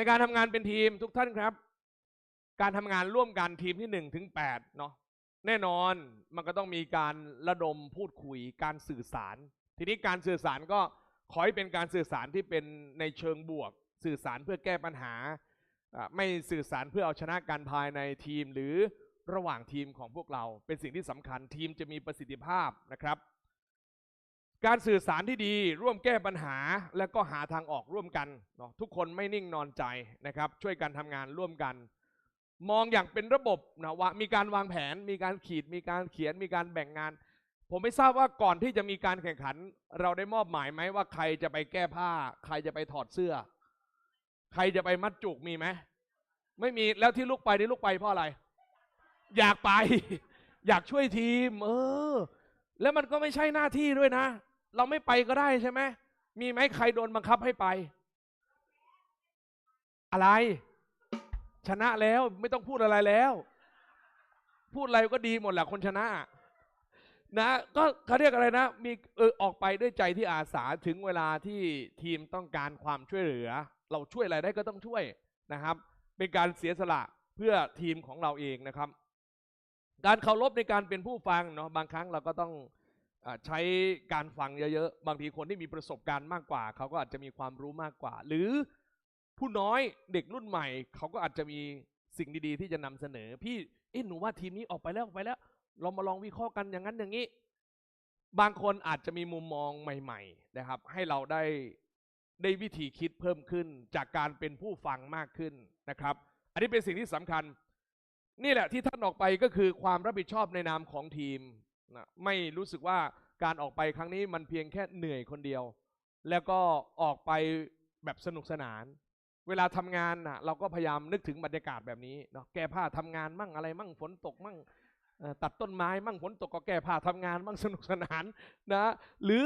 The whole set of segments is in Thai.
ในการทำงานเป็นทีมทุกท่านครับ การทำงานร่วมกันทีมที่หนึ่งถึงแปดเนาะแน่นอนมันก็ต้องมีการระดมพูดคุยการสื่อสาร ทีนี้การสื่อสารก็ขอให้เป็นการสื่อสารที่เป็นในเชิงบวก สื่อสารเพื่อแก้ปัญหาอ่าไม่สื่อสารเพื่อเอาชนะการภายในทีมหรือระหว่างทีมของพวกเราเป็นสิ่งที่สำคัญทีมจะมีประสิทธิภาพนะครับ การสื่อสารที่ดีร่วมแก้ปัญหา และก็หาทางออกร่วมกันเนาะทุกคนไม่นิ่งนอนใจนะครับ ช่วยกันทำงานร่วมกัน มองอย่างเป็นระบบนะว่ามีการวางแผน มีการขีด มีการเขียน มีการแบ่งงาน ผมไม่ทราบว่าก่อนที่จะมีการแข่งขัน เราได้มอบหมายไหมว่าใครจะไปแก้ผ้า ใครจะไปถอดเสื้อ ใครจะไปมัดจุกมีไหมไม่มีแล้วที่ลูกไปนี่ลูกไปเพราะอะไร อยากไป อยากช่วยทีม เออ แล้วมันก็ไม่ใช่หน้าที่ด้วยนะ เราไม่ไปก็ได้ใช่ไหมมีไหมใครโดนบังคับให้ไป อะไร ชนะแล้วไม่ต้องพูดอะไรแล้ว พูดอะไรก็ดีหมดแหละคนชนะ นะ ก็เขาเรียกอะไรนะ มีเออออกไปด้วยใจที่อาสาถึงเวลาที่ทีมต้องการความช่วยเหลือ เราช่วยอะไรได้ก็ต้องช่วยนะครับ เป็นการเสียสละเพื่อทีมของเราเองนะครับ การเคารพในการเป็นผู้ฟังเนาะบางครั้งเราก็ต้อง ใช้การฟังเยอะๆ บางทีคนที่มีประสบการณ์มากกว่า เขาก็อาจจะมีความรู้มากกว่า หรือผู้น้อยเด็กรุ่นใหม่ เขาก็อาจจะมีสิ่งดีๆ ที่จะนำเสนอ พี่เอ้หนูว่าทีมนี้ออกไปแล้วออกไปแล้ว เรามาลองวิเคราะห์กันอย่างนั้นอย่างนี้ บางคนอาจจะมีมุมมองใหม่ ๆ นะครับ ให้เราได้ได้วิธีคิดเพิ่มขึ้น จากการเป็นผู้ฟังมากขึ้นนะครับ อันนี้เป็นสิ่งที่สำคัญ นี่แหละที่ท่านออกไปก็คือความรับผิดชอบในนามของทีม นะไม่รู้สึกว่าการออกไปครั้งนี้มันเพียงแค่เหนื่อยคนเดียว แล้วก็ออกไปแบบสนุกสนาน เวลาทำงานน่ะเราก็พยายามนึกถึงบรรยากาศแบบนี้เนาะแก้ผ้าทำงานมั่งอะไร มั่งฝนตกมั่งตัดต้นไม้มั่งฝนตกก็แก้ผ้าทำงาน มั่งสนุกสนานนะหรือ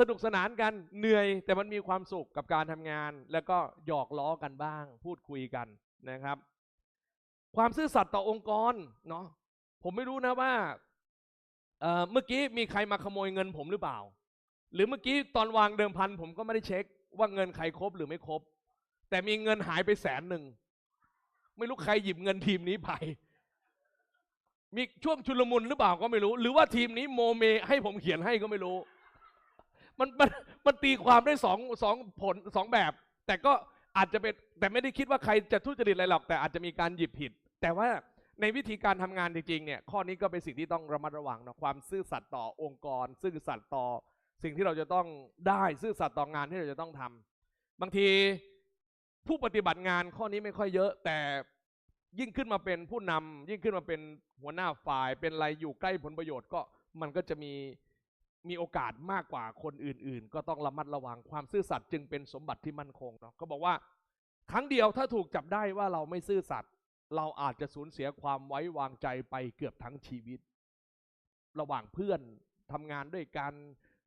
สนุกสนานกันเหนื่อย แต่มันมีความสุขกับการทำงาน แล้วก็หยอกล้อกันบ้าง พูดคุยกันนะครับ ความซื่อสัตย์ต่อองค์กรเนาะผมไม่รู้นะว่า เมื่อกี้มีใครมาขโมยเงินผมหรือเปล่า หรือเมื่อกี้ตอนวางเดิมพันผมก็ไม่ได้เช็ค ว่าเงินใครครบหรือไม่ครบ แต่มีเงินหายไปแสนหนึ่ง ไม่รู้ใครหยิบเงินทีมนี้ไป มีช่วงชุลมุนหรือเปล่าก็ไม่รู้ หรือว่าทีมนี้โมเมให้ผมเขียนให้ก็ไม่รู้ มันมันมันตีความได้สองสองผลสองแบบ แต่ก็อาจจะเป็นแต่ไม่ได้คิดว่าใครจะทุจริตอะไรหรอก แต่อาจจะมีการหยิบผิด แต่ว่า ในวิธีการทำงานจริงๆเนี่ยข้อนี้ก็เป็นสิ่งที่ต้องระมัดระวังนะความซื่อสัตย์ต่อองค์กร ซื่อสัตย์ต่อสิ่งที่เราจะต้องได้ซื่อสัตย์ต่องานที่เราจะต้องทำบางทีผู้ปฏิบัติงานข้อนี้ไม่ค่อยเยอะ แต่ยิ่งขึ้นมาเป็นผู้นำยิ่งขึ้นมาเป็นหัวหน้าฝ่าย เป็นอะไรอยู่ใกล้ผลประโยชน์ก็มันก็จะมีมีโอกาสมากกว่าคนอื่น ๆ ก็ต้องระมัดระวังความซื่อสัตย์จึงเป็นสมบัติที่มั่นคงเนาะเขาบอกว่า ครั้งเดียวถ้าถูกจับได้ว่าเราไม่ซื่อสัตย์ เราอาจจะสูญเสียความไว้วางใจไปเกือบทั้งชีวิต ระหว่างเพื่อนทำงานด้วยกัน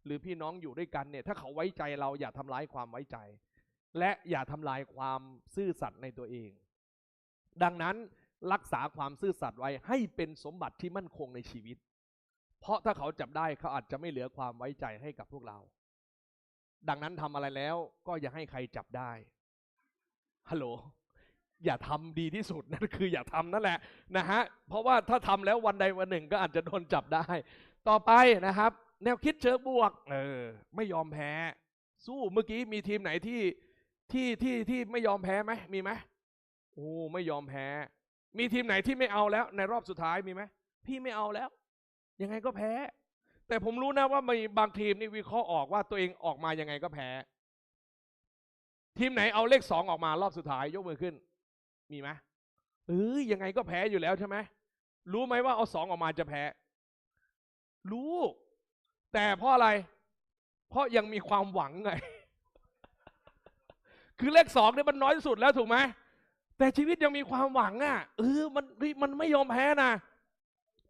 หรือพี่น้องอยู่ด้วยกันเนี่ย ถ้าเขาไว้ใจเราอย่าทำร้ายความไว้ใจ และอย่าทำลายความซื่อสัตย์ในตัวเอง ดังนั้นรักษาความซื่อสัตย์ไว้ให้เป็นสมบัติที่มั่นคงในชีวิต เพราะถ้าเขาจับได้เขาอาจจะไม่เหลือความไว้ใจให้กับพวกเรา ดังนั้นทำอะไรแล้วก็อย่าให้ใครจับได้ฮัลโหล อย่าทำดีที่สุดนั่นคืออย่าทำนั่นแหละนะฮะเพราะว่าถ้าทำแล้ววันใดวันหนึ่งก็อาจจะโดนจับได้ ต่อไปนะครับ แนวคิดเชิงบวกเออไม่ยอมแพ้ สู้เมื่อกี้มีทีมไหนที่ที่ที่ที่ไม่ยอมแพ้ไหมมีไหมโอ้ไม่ยอมแพ้ มีทีมไหนที่ไม่เอาแล้ว ในรอบสุดท้ายมีไหมพี่ไม่เอาแล้ว ยังไงก็แพ้ แต่ผมรู้นะว่ามีบางทีมนี่วิเคราะห์ออกว่าตัวเองออกมายังไงก็แพ้ ทีมไหนเอาเลขสองออกมารอบสุดท้ายยกมือขึ้น มีไหมเออยังไงก็แพ้อยู่แล้วใช่ไหมรู้ไหมว่าเอาสองออกมาจะแพ้ รู้ แต่เพราะอะไร เพราะยังมีความหวังไง คือเลขสองเนี่ยมันน้อยสุดแล้วถูกไหมแต่ชีวิตยังมีความหวังอะเออมันมันไม่ยอมแพ้นะ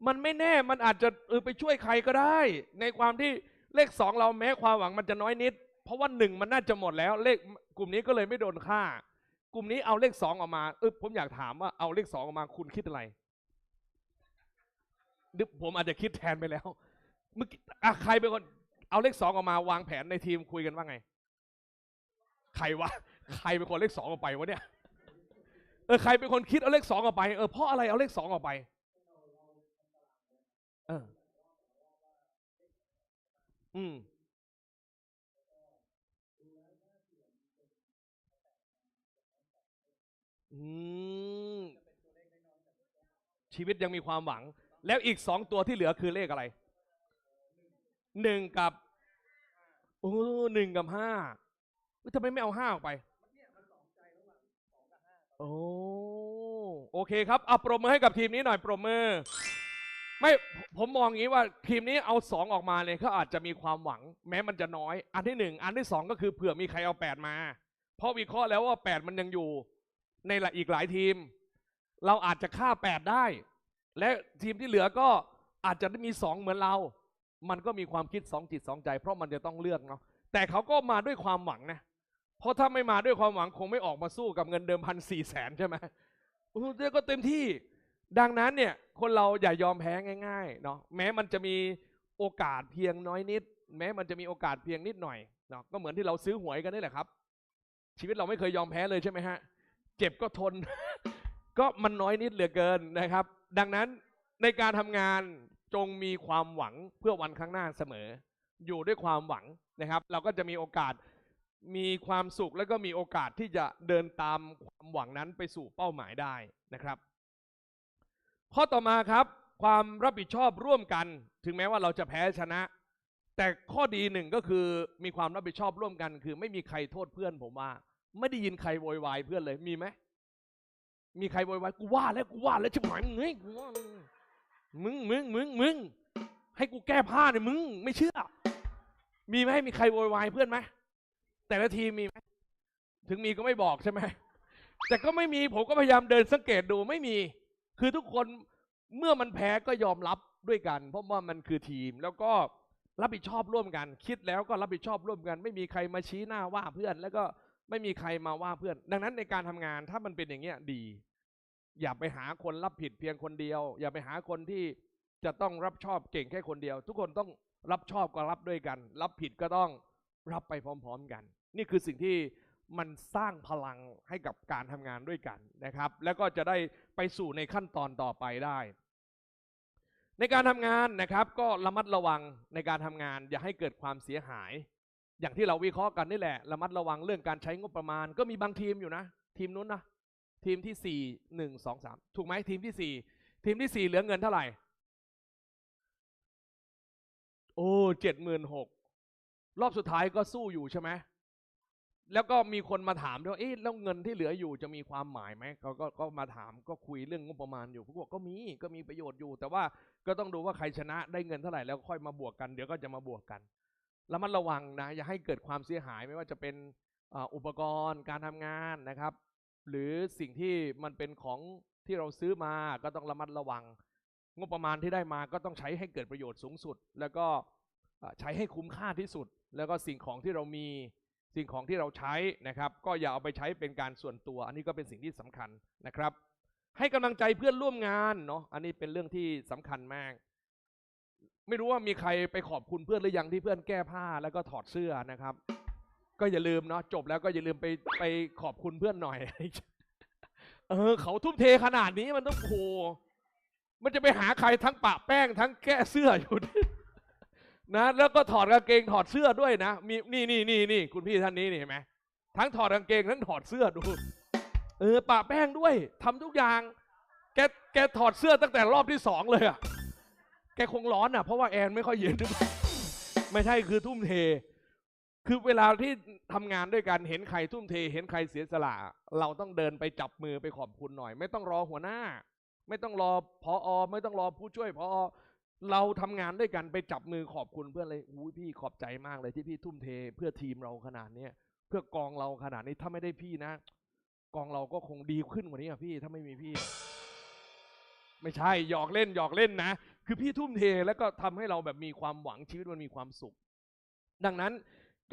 มันไม่แน่มันอาจจะเออไปช่วยใครก็ได้ ในความที่เลขสองเราแม้ความหวังมันจะน้อยนิด เพราะว่าหนึ่งมันน่าจะหมดแล้ว เลขกลุ่มนี้ก็เลยไม่โดนฆ่า กลุ่มนี้เอาเลขสองออกมาเออผมอยากถามว่าเอาเลขสองออกมาคุณคิดอะไรนึกผมอาจจะคิดแทนไปแล้ว เมื่อกี้อะใครเป็นคนเอาเลขสองออกมาวางแผนในทีมคุยกันว่าไง ใครวะ ใครเป็นคนเลขสองออกไปวะเนี่ย เออใครเป็นคนคิดเอาเลขสองออกไป เออเพราะอะไรเอาเลขสองออกไป เออ อืม อืมชีวิตยังมีความหวัง แล้วอีกสองตัวที่เหลือคือเลขอะไรหนึ่งกับโอ้หนึ่งกับห้าทำไมไม่เอาห้าออกไปโอ้โอเคครับเอาปรบมือให้กับทีมนี้หน่อยปรบมือ ไม่ผมมองอย่างนี้ว่าทีมนี้เอาสองออกมาเลยเขาอาจจะมีความหวัง แม้มันจะน้อย อันที่หนึ่งอันที่สองก็คือเผื่อมีใครเอาแปดมา เพราะวิเคราะห์แล้วว่าแปดมันยังอยู่ ในหลายอีกหลายทีม เราอาจจะฆ่าแปดได้ และทีมที่เหลือก็อาจจะมีสองเหมือนเรา มันก็มีความคิดสองจิตสองใจ เพราะมันจะต้องเลือกเนาะแต่เขาก็มาด้วยความหวังนะเพราะถ้าไม่มาด้วยความหวังคงไม่ออกมาสู้กับเงินเดิมพันสี่แสนใช่ไหมโอ้เยก็เต็มที่ ดังนั้นเนี่ยคนเราอย่ายอมแพ้ง่ายๆเนาะแม้มันจะมีโอกาสเพียงน้อยนิด แม้มันจะมีโอกาสเพียงนิดหน่อยเนาะก็เหมือนที่เราซื้อหวยกันนี่แหละครับ ชีวิตเราไม่เคยยอมแพ้เลยใช่ไหมฮะ เจ็บก็ทน ก็มันน้อยนิดเหลือเกินนะครับ ดังนั้นในการทำงานจงมีความหวังเพื่อวันข้างหน้าเสมอ อยู่ด้วยความหวังนะครับ เราก็จะมีโอกาสมีความสุขแล้วก็มีโอกาสที่จะเดินตามความหวังนั้นไปสู่เป้าหมายได้นะครับ ข้อต่อมาครับ ความรับผิดชอบร่วมกัน ถึงแม้ว่าเราจะแพ้ชนะ แต่ข้อดีหนึ่งก็คือมีความรับผิดชอบร่วมกัน คือไม่มีใครโทษเพื่อนผมว่า ไม่ได้ยินใครโวยวายเพื่อนเลย มีไหมมีใครโวยวายกูว่าแล้วกูว่าแล้วชิบหายมึงเฮ้ยกูว่ามึงมึงมึงมึงให้กูแก้ผ้าเนี่ยมึงไม่เชื่อ มีไหมมีใครโวยวายเพื่อนไหมแต่ละทีมมีไหมถึงมีก็ไม่บอกใช่ไหมแต่ก็ไม่มีผมก็พยายามเดินสังเกตดูไม่มี คือทุกคนเมื่อมันแพ้ก็ยอมรับด้วยกัน เพราะว่ามันคือทีม แล้วก็รับผิดชอบร่วมกัน คิดแล้วก็รับผิดชอบร่วมกัน ไม่มีใครมาชี้หน้าว่าเพื่อนแล้วก็ ไม่มีใครมาว่าเพื่อน ดังนั้นในการทำงานถ้ามันเป็นอย่างเงี้ยดี อย่าไปหาคนรับผิดเพียงคนเดียว อย่าไปหาคนที่จะต้องรับชอบเก่งแค่คนเดียว ทุกคนต้องรับชอบก็รับด้วยกัน รับผิดก็ต้องรับไปพร้อม ๆกัน นี่คือสิ่งที่มันสร้างพลังให้กับการทำงานด้วยกันนะครับ แล้วก็จะได้ไปสู่ในขั้นตอนต่อไปได้ ในการทำงานนะครับ ก็ระมัดระวังในการทำงานอย่าให้เกิดความเสียหาย อย่างที่เราวิเคราะห์กันนี่แหละระมัดระวังเรื่องการใช้งบประมาณ ก็มีบางทีมอยู่นะ ทีมนู้นนะทีมที่สี่หนึ่งสองสามถูกไหมทีมที่สี่ทีมที่สี่เหลือเงินเท่าไหร่ โอ้เจ็ดหมื่นหกรอบสุดท้ายก็สู้อยู่ใช่ไหมแล้วก็มีคนมาถามด้วยว่าเอ๊ะแล้วเงินที่เหลืออยู่จะมีความหมายไหมเขาก็ก็มาถามก็คุยเรื่องงบประมาณอยู่ผมบอกก็มีก็มีประโยชน์อยู่ แต่ว่าก็ต้องดูว่าใครชนะได้เงินเท่าไหร่แล้วค่อยมาบวกกันเดี๋ยวก็จะมาบวกกัน แล้วมันระวังนะอย่าให้เกิดความเสียหายไม่ว่าจะเป็นอุปกรณ์การทำงานนะครับ หรือสิ่งที่มันเป็นของที่เราซื้อมาก็ต้องระมัดระวัง งบประมาณที่ได้มาก็ต้องใช้ให้เกิดประโยชน์สูงสุด แล้วก็ใช้ให้คุ้มค่าที่สุด แล้วก็สิ่งของที่เรามีสิ่งของที่เราใช้นะครับ ก็อย่าเอาไปใช้เป็นการส่วนตัว อันนี้ก็เป็นสิ่งที่สำคัญนะครับ ให้กำลังใจเพื่อนร่วมงานเนาะอันนี้เป็นเรื่องที่สำคัญมาก ไม่รู้ว่ามีใครไปขอบคุณเพื่อนหรือยังที่เพื่อนแก้ผ้าแล้วก็ถอดเสื้อนะครับ ก็อย่าลืมเนาะจบแล้วก็อย่าลืมไปไปขอบคุณเพื่อนหน่อย เออ เขาทุ่มเทขนาดนี้มันต้องโหมันจะไปหาใครทั้งปะแป้งทั้งแก้เสื้ออยู่นะแล้วก็ถอดกางเกงถอดเสื้อด้วยนะมีนี่นี่นี่นี่คุณพี่ท่านนี้นี่เห็นไหมทั้งถอดกางเกงทั้งถอดเสื้อดูเออปะแป้งด้วยทำทุกอย่าง แกแกถอดเสื้อตั้งแต่รอบที่สองเลยอะ แกคงร้อนอะเพราะว่าแอนไม่ค่อยเย็นไม่ใช่คือทุ่มเท คือเวลาที่ทำงานด้วยกันเห็นใครทุ่มเท เห็นใครเสียสละ เราต้องเดินไปจับมือไปขอบคุณหน่อย ไม่ต้องรอหัวหน้า ไม่ต้องรอพออไม่ต้องรอผู้ช่วยพอเราทำงานด้วยกันไปจับมือขอบคุณเพื่อนเลยอุ้ยพี่ขอบใจมากเลยที่พี่ทุ่มเท เพื่อทีมเราขนาดเนี้ยเพื่อกองเราขนาดนี้ถ้าไม่ได้พี่นะ กองเราก็คงดีขึ้นกว่านี้อะพี่ถ้าไม่มีพี่ ไม่ใช่หยอกเล่นหยอกเล่นนะ คือพี่ทุ่มเทแล้วก็ทำให้เราแบบมีความหวังชีวิตมันมีความสุข ดังนั้น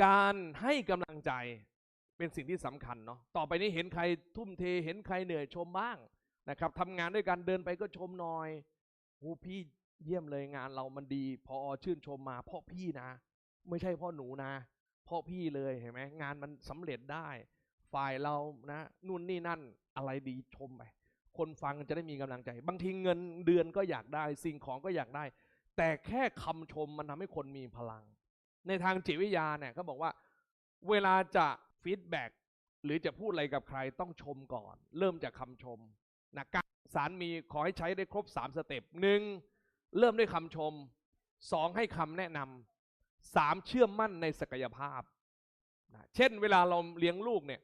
การให้กำลังใจเป็นสิ่งที่สำคัญเนาะต่อไปนี้เห็นใครทุ่มเทเห็นใครเหนื่อยชมบ้างนะครับทำงานด้วยกันเดินไปก็ชมหน่อยโอ้พี่เยี่ยมเลยงานเรามันดี พอชื่นชมมาเพราะพี่นะ ไม่ใช่เพ่อหนูนะ เพราะพี่เลยเห็นไหมงานมันสำเร็จได้ ฝ่ายเรานะนู่นนี่นั่นอะไรดีชมไป คนฟังจะได้มีกำลังใจ บางทีเงินเดือนก็อยากได้ สิ่งของก็อยากได้ แต่แค่คำชมมันทำให้คนมีพลัง ในทางจิตวิทยาเนี่ยเขาบอกว่า เวลาจะฟีดแบ็กหรือจะพูดอะไรกับใครต้องชมก่อน เริ่มจากคำชมนะการสื่อสารมีขอให้ใช้ได้ครบ 3 สเต็ปหนึ่งเริ่มด้วยคำชมสองให้คำแนะนำสามเชื่อมั่นในศักยภาพนะเช่นเวลาเราเลี้ยงลูกเนี่ย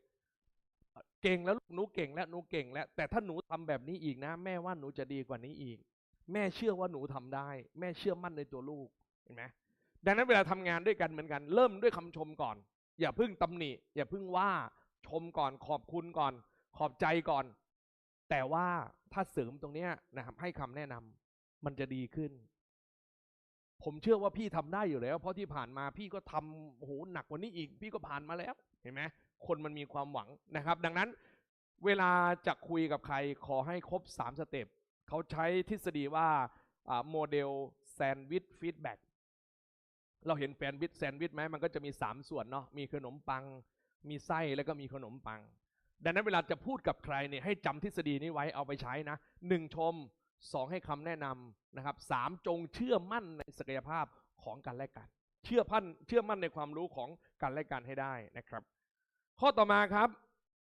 เก่งแล้วลูกหนูเก่งแล้วหนูเก่งแล้ว แต่ถ้าหนูทำแบบนี้อีกนะ แม่ว่าหนูจะดีกว่านี้อีก แม่เชื่อว่าหนูทำได้ แม่เชื่อมั่นในตัวลูกเห็นไหมดังนั้นเวลาทำงานด้วยกันเหมือนกัน เริ่มด้วยคำชมก่อน อย่าพึ่งตำหนิ อย่าพึ่งว่าชมก่อนขอบคุณก่อน ขอบใจก่อน แต่ว่าถ้าเสริมตรงเนี้ยนะครับให้คำแนะนำมันจะดีขึ้น ผมเชื่อว่าพี่ทำได้อยู่แล้ว เพราะที่ผ่านมาพี่ก็ทำโอ้โหหนักกว่านี้อีก พี่ก็ผ่านมาแล้ว เห็นไหม คนมันมีความหวังนะครับ ดังนั้นเวลาจะคุยกับใครขอให้ครบ 3 สเต็ปเขาใช้ทฤษฎีว่าโมเดลแซนด์วิชฟีดแบ็กเราเห็นแฟนวิชแซนด์วิชไหมมันก็จะมี 3 ส่วนเนาะมีขนมปัง มีไส้แล้วก็มีขนมปัง ดังนั้นเวลาจะพูดกับใครเนี่ยให้จำทฤษฎีนี้ไว้เอาไปใช้นะหนึ่งชมสองให้คำแนะนำนะครับสามจงเชื่อมั่นในศักยภาพของกันและกัน เชื่อพันเชื่อมั่นในความรู้ของกันและกันให้ได้นะครับ ข้อต่อมาครับ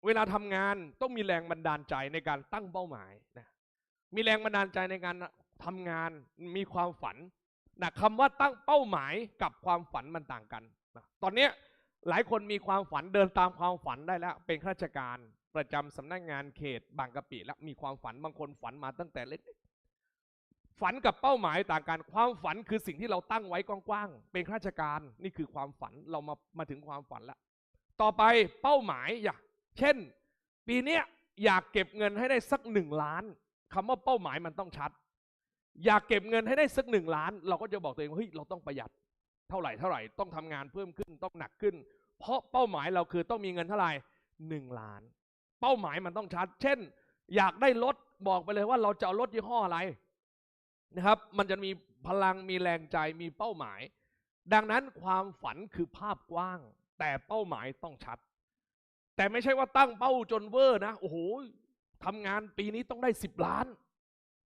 เวลาทำงานต้องมีแรงบันดาลใจในการตั้งเป้าหมายนะมีแรงบันดาลใจในการทำงานมีความฝันนะคำว่าตั้งเป้าหมายกับความฝันมันต่างกันนะตอนเนี้หลายคนมีความฝันเดินตามความฝันได้แล้ว เป็นข้าราชการประจำสำนักงานเขตบางกะปิแล้วมีความฝันบางคนฝันมาตั้งแต่เล็กฝันกับเป้าหมายต่างกันความฝันคือสิ่งที่เราตั้งไว้กว้างๆเป็นข้าราชการนี่คือความฝันเรามามาถึงความฝันแล้ว ต่อไปเป้าหมายอย่าเช่น ปีนี้อยากเก็บเงินให้ได้สักหนึ่งล้านคำว่าเป้าหมายมันต้องชัด อยากเก็บเงินให้ได้สักหนึ่งล้าน เราก็จะบอกตัวเองว่าเฮ้ยเราต้องประหยัด เท่าไหร่เท่าไหร่ต้องทำงานเพิ่มขึ้นต้องหนักขึ้น เพราะเป้าหมายเราคือต้องมีเงินเท่าไหร่หนึ่งล้าน เป้าหมายมันต้องชัด เช่น อยากได้รถบอกไปเลยว่าเราจะเอารถยี่ห้ออะไรนะครับ มันจะมีพลังมีแรงใจมีเป้าหมาย ดังนั้นความฝันคือภาพกว้าง แต่เป้าหมายต้องชัด แต่ไม่ใช่ว่าตั้งเป้าจนเวอร์นะ โอ้โหทำงานปีนี้ต้องได้สิบล้าน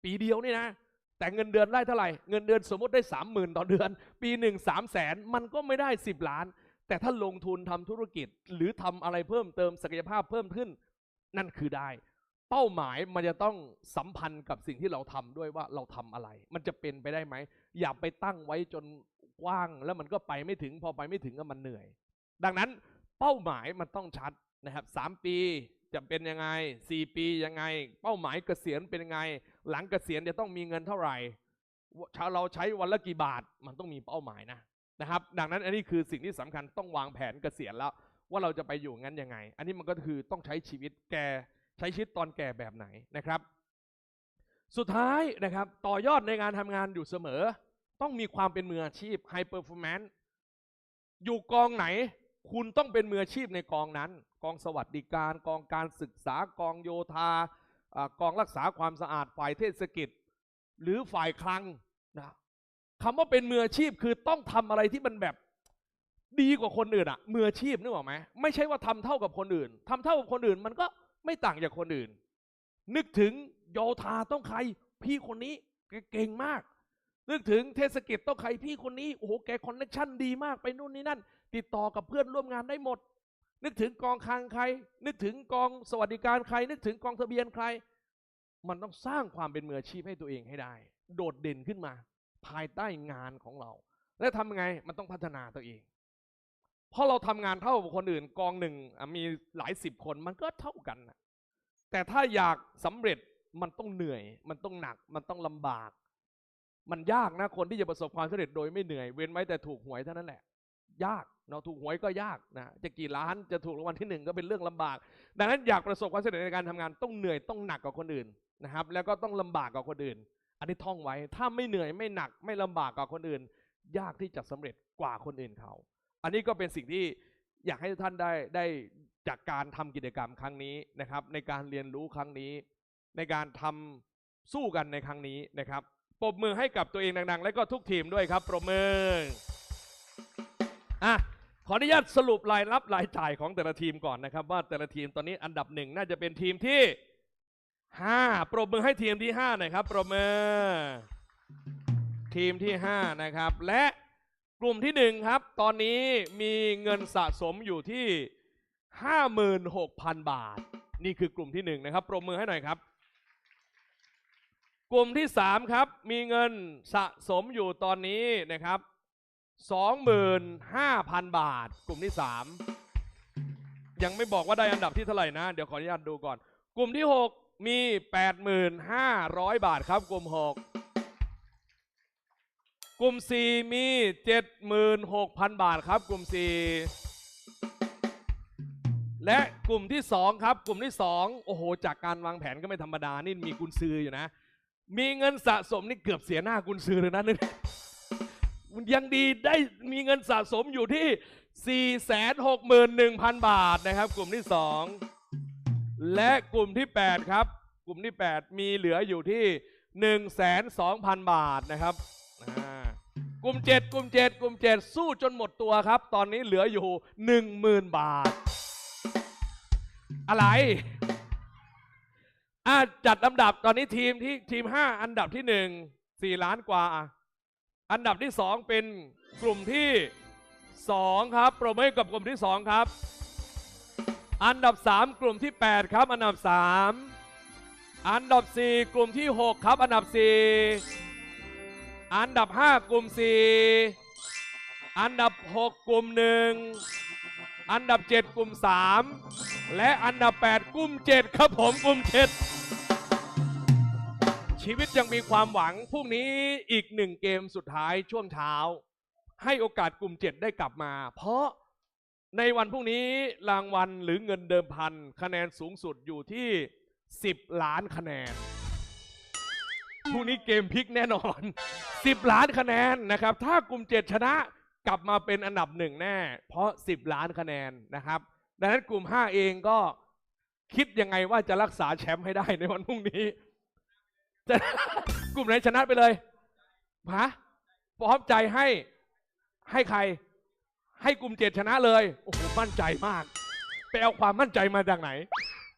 ปีเดียวนี่นะ แต่เงินเดือนได้เท่าไหร่ เงินเดือนสมมติได้สามหมื่นต่อเดือน ปีหนึ่งสามแสนมันก็ไม่ได้สิบล้าน แต่ถ้าลงทุนทำธุรกิจหรือทำอะไรเพิ่มเติมศักยภาพเพิ่มขึ้น นั่นคือได้ เป้าหมายมันจะต้องสัมพันธ์กับสิ่งที่เราทำด้วยว่าเราทำอะไร มันจะเป็นไปได้ไหม อย่าไปตั้งไว้จนกว้าง แล้วมันก็ไปไม่ถึงพอไปไม่ถึงก็มันเหนื่อย ดังนั้นเป้าหมายมันต้องชัดนะครับสามปีจะเป็นยังไงสี่ปียังไง เป้าหมายเกษียณเป็นยังไง หลังเกษียณจะต้องมีเงินเท่าไหร่ชาเราใช้วันละกี่บาทมันต้องมีเป้าหมายนะนะครับ ดังนั้นอันนี้คือสิ่งที่สำคัญต้องวางแผนเกษียณแล้ว ว่าเราจะไปอยู่งั้นยังไง อันนี้มันก็คือต้องใช้ชีวิตแก่ใช้ชีวิตตอนแก่แบบไหนนะครับ สุดท้ายนะครับต่อยอดในการทำงานอยู่เสมอ ต้องมีความเป็นมืออาชีพ High Performance อยู่กองไหน คุณต้องเป็นมืออาชีพในกองนั้น กองสวัสดิการกองการศึกษากองโยธาอกองรักษาความสะอาดฝ่ายเทศกิจ หรือฝ่ายคลังนะคำว่าเป็นมืออาชีพคือต้องทำอะไรที่มันแบบดีกว่าคนอื่นอะมืออาชีพนึกออกไหมไม่ใช่ว่าทำเท่ากับคนอื่นทำเท่ากับคนอื่นมันก็ไม่ต่างจากคนอื่น นึกถึงโยธาต้องใคร พี่คนนี้เก่งมาก นึกถึงเทศกิจต้องใครพี่คนนี้โอ้โหแกคอนเนคชั่นดีมากไปนู่นนี่นั่น ติดต่อกับเพื่อนร่วมงานได้หมด นึกถึงกองคลังใคร นึกถึงกองสวัสดิการใคร นึกถึงกองทะเบียนใคร มันต้องสร้างความเป็นมืออาชีพให้ตัวเองให้ได้ โดดเด่นขึ้นมา ภายใต้งานของเรา และทำยังไงมันต้องพัฒนาตัวเองเพราะเราทำงานเท่ากับคนอื่นกองหนึ่งมีหลายสิบคนมันก็เท่ากันแต่ถ้าอยากสำเร็จมันต้องเหนื่อย มันต้องหนัก มันต้องลำบาก มันยากนะคนที่จะประสบความสำเร็จโดยไม่เหนื่อยเว้นไว้แต่ถูกหวยเท่านั้นแหละ ยากเนาะถูกหวยก็ยากนะจะกี่ล้านจะถูกรางวัลที่หนึ่งก็เป็นเรื่องลำบาก ดังนั้นอยากประสบความสำเร็จในการทำงานต้องเหนื่อยต้องหนักกว่าคนอื่นนะครับ แล้วก็ต้องลำบากกว่าคนอื่น อันนี้ท่องไว้ถ้าไม่เหนื่อยไม่หนักไม่ลำบากกว่าคนอื่น ยากที่จะสำเร็จกว่าคนอื่นเขาอันนี้ก็เป็นสิ่งที่อยากให้ท่านได้ได้จากการทำกิจกรรมครั้งนี้นะครับ ในการเรียนรู้ครั้งนี้ ในการทำสู้กันในครั้งนี้นะครับ ปรบมือให้กับตัวเองดังๆ และก็ทุกทีมด้วยครับปรบมืออะขออนุญาตสรุปรายรับรายจ่ายของแต่ละทีมก่อนนะครับ ว่าแต่ละทีมตอนนี้อันดับหนึ่งน่าจะเป็นทีมที่ห้าปรบมือให้ทีมที่ห้าหน่อยครับปรบมือทีมที่ห้านะครับ และกลุ่มที่หนึ่งครับ ตอนนี้มีเงินสะสมอยู่ที่ห้าหมื่นหกพันบาท นี่คือกลุ่มที่หนึ่งนะครับปรบมือให้หน่อยครับ กลุ่มที่สามครับ มีเงินสะสมอยู่ตอนนี้นะครับ25,000บาท กลุ่มที่3ยังไม่บอกว่าได้อันดับที่เท่าไหร่นะ เดี๋ยวขออนุญาตดูก่อน กลุ่มที่6มี8,500บาทครับ กลุ่ม6กกลุ่ม4มี76,000บาทครับ กลุ่ม4และกลุ่มที่2ครับ กลุ่มที่2โอ้โห จากการวางแผนก็ไม่ธรรมดา นี่มีกุญซืออยู่นะ มีเงินสะสมนี่เกือบเสียหน้ากุญซือเลยนะนี่มันยังดีได้มีเงินสะสมอยู่ที่ 461,000 บาทนะครับ กลุ่มที่ 2 และกลุ่มที่ 8 ครับ กลุ่มที่ 8 มีเหลืออยู่ที่ 102,000 บาทนะครับกลุ่ม 7 กลุ่ม 7 กลุ่ม 7 สู้จนหมดตัวครับ ตอนนี้เหลืออยู่ 10,000 บาท อะไร อะจัดลำดับตอนนี้ทีมที่ทีม5อันดับที่1 4ล้านกว่า อันดับที่2เป็นกลุ่มที่2ครับโปรโมทกับกลุ่มที่2ครับ อันดับ3กลุ่มที่8ครับ อันดับ3อันดับ4กลุ่มที่6ครับ อันดับ4อันดับ5กลุ่ม4อันดับ6กกลุ่ม1อันดับ7กลุ่ม3และอันดับ8กลุ่ม7ครับผมกลุ่ม7 ชีวิตยังมีความหวังพรุ่งนี้อีกหนึ่งเกมสุดท้ายช่วงเช้า ให้โอกาสกลุ่ม7ได้กลับมา เพราะในวันพรุ่งนี้รางวัลหรือเงินเดิมพัน คะแนนสูงสุดอยู่ที่ 10 ล้านคะแนนพรุ่งนี้เกมพลิกแน่นอน 10 ล้านคะแนนนะครับ ถ้ากลุ่ม7ชนะกลับมาเป็นอันดับหนึ่งแน่ เพราะ 10 ล้านคะแนนนะครับ ดังนั้นกลุ่ม 5 เองก็คิดยังไงว่าจะรักษาแชมป์ให้ได้ในวันพรุ่งนี้ กลุ่มไหนชนะไปเลยฮะพร้อมใจให้ให้ใคร ให้กลุ่มเจ็ดชนะเลย โอ้โห มั่นใจมากไปเอาความมั่นใจมาจากไหน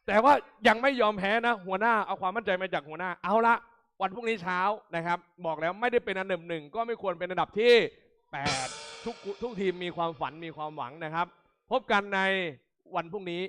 แต่ว่ายังไม่ยอมแพ้นะ หัวหน้าเอาความมั่นใจมาจากหัวหน้า เอาละวันพรุ่งนี้เช้านะครับ บอกแล้วไม่ได้เป็นอันดับหนึ่งก็ไม่ควรเป็นอันดับที่ 8 ทุกทุกทีมมีความฝันมีความหวังนะครับ พบกันในวันพรุ่งนี้